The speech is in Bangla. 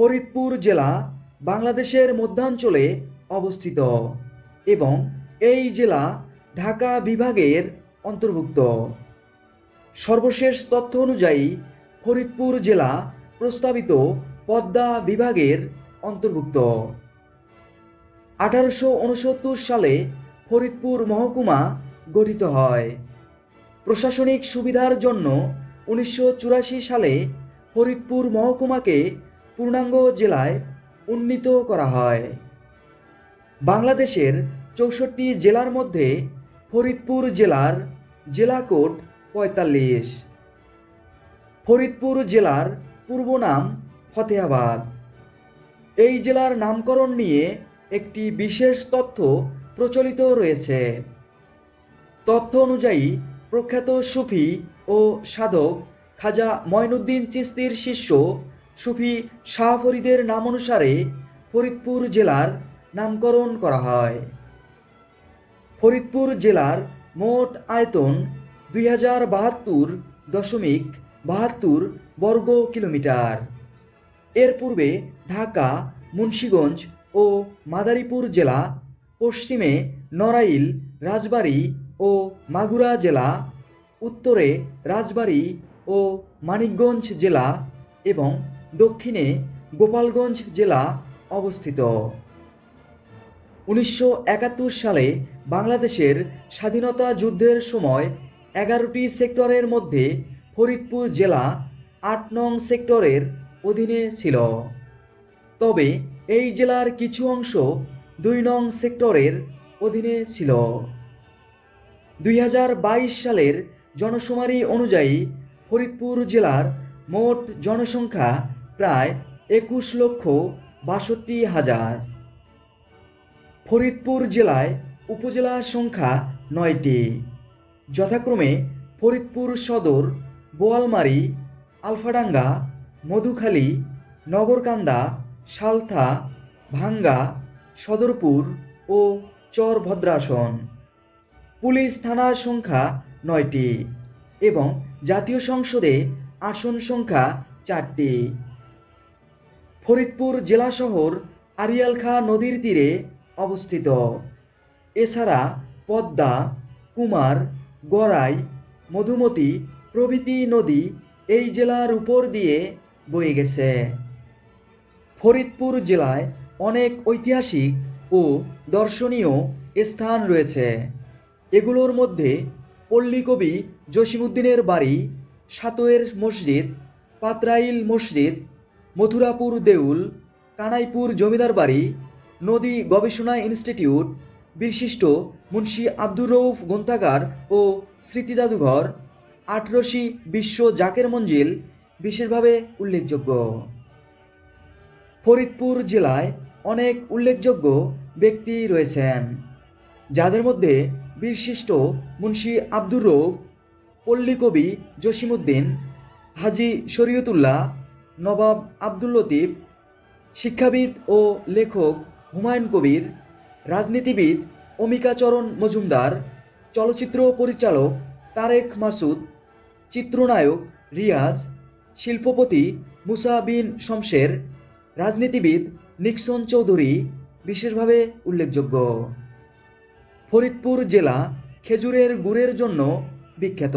ফরিদপুর জেলা বাংলাদেশের মধ্যাঞ্চলে অবস্থিত এবং এই জেলা ঢাকা বিভাগের অন্তর্ভুক্ত। সর্বশেষ তথ্য অনুযায়ী ফরিদপুর জেলা প্রস্তাবিত পদ্মা বিভাগের অন্তর্ভুক্ত। আঠারোশো উনসত্তর সালে ফরিদপুর মহকুমা গঠিত হয়। প্রশাসনিক সুবিধার জন্য উনিশশো চুরাশি সালে ফরিদপুর মহকুমাকে পূর্ণাঙ্গ জেলায় উন্নীত করা হয়। বাংলাদেশের চৌষট্টি জেলার মধ্যে ফরিদপুর জেলার জেলা কোড পঁয়তাল্লিশ। ফরিদপুর জেলার পূর্ব নাম ফতেহাবাদ। এই জেলার নামকরণ নিয়ে একটি বিশেষ তথ্য প্রচলিত রয়েছে। তথ্য অনুযায়ী, প্রখ্যাত সুফি ও সাধক খাজা ময়নুদ্দিন চিস্তির শিষ্য সুফি শাহ ফরিদের নাম অনুসারে ফরিদপুর জেলার নামকরণ করা হয়। ফরিদপুর জেলার মোট আয়তন দুই হাজার বাহাত্তর দশমিক বাহাত্তর বর্গ কিলোমিটার। এর পূর্বে ঢাকা, মুন্সীগঞ্জ ও মাদারীপুর জেলা, পশ্চিমে নড়াইল, রাজবাড়ী ও মাগুরা জেলা, উত্তরে রাজবাড়ী ও মানিকগঞ্জ জেলা এবং দক্ষিণে গোপালগঞ্জ জেলা অবস্থিত। উনিশশো একাত্তর সালে বাংলাদেশের স্বাধীনতা যুদ্ধের সময় এগারোটি সেক্টরের মধ্যে ফরিদপুর জেলা আট নং সেক্টরের অধীনে ছিল। তবে এই জেলার কিছু অংশ দুই নং সেক্টরের অধীনে ছিল। দুই হাজার বাইশ সালের জনশুমারি অনুযায়ী ফরিদপুর জেলার মোট জনসংখ্যা প্রায় একুশ লক্ষ বাষট্টি হাজার। ফরিদপুর জেলায় উপজেলার সংখ্যা নয়টি। যথাক্রমে ফরিদপুর সদর, বোয়ালমারি, আলফাডাঙ্গা, মধুখালী, নগরকান্দা, সালথা, ভাঙ্গা, সদরপুর ও চর ভদ্রাসন পুলিশ থানার সংখ্যা নয়টি এবং জাতীয় সংসদে আসন সংখ্যা চারটি। ফরিদপুর জেলা শহর আরিয়াল খাঁ নদীর তীরে অবস্থিত। এছাড়া পদ্মা, কুমার, গড়াই, মধুমতি প্রভৃতি নদী এই জেলার উপর দিয়ে বয়ে গেছে। ফরিদপুর জেলায় অনেক ঐতিহাসিক ও দর্শনীয় স্থান রয়েছে। এগুলোর মধ্যে পল্লীকবি জসিমুদ্দিনের বাড়ি, সাতোয়ের মসজিদ, পাতরাইল মসজিদ মথুরাপুর, দেউল, কানাইপুর জমিদার বাড়ি, নদী গবেষণা ইনস্টিটিউট, বিশিষ্ট মুন্সী আব্দুর রৌফ গ্রন্থাগার ও স্মৃতি জাদুঘর, আটরশি বিশ্ব জাকের মঞ্জিল বিশেষভাবে উল্লেখযোগ্য। ফরিদপুর জেলায় অনেক উল্লেখযোগ্য ব্যক্তি রয়েছেন, যাদের মধ্যে বিশিষ্ট মুন্সী আব্দুর রৌফ পল্লীকবি জসিমুদ্দিন হাজি শরীয়তুল্লাহ নবাব আব্দুল লতিফ, শিক্ষাবিদ ও লেখক হুমায়ুন কবির, রাজনীতিবিদ অমিকাচরণ মজুমদার, চলচ্চিত্র পরিচালক তারেক মাসুদ, চিত্রনায়ক রিয়াজ, শিল্পপতি মুসা বিন শমশের, রাজনীতিবিদ নিক্সন চৌধুরী বিশেষভাবে উল্লেখযোগ্য। ফরিদপুর জেলা খেজুরের গুড়ের জন্য বিখ্যাত।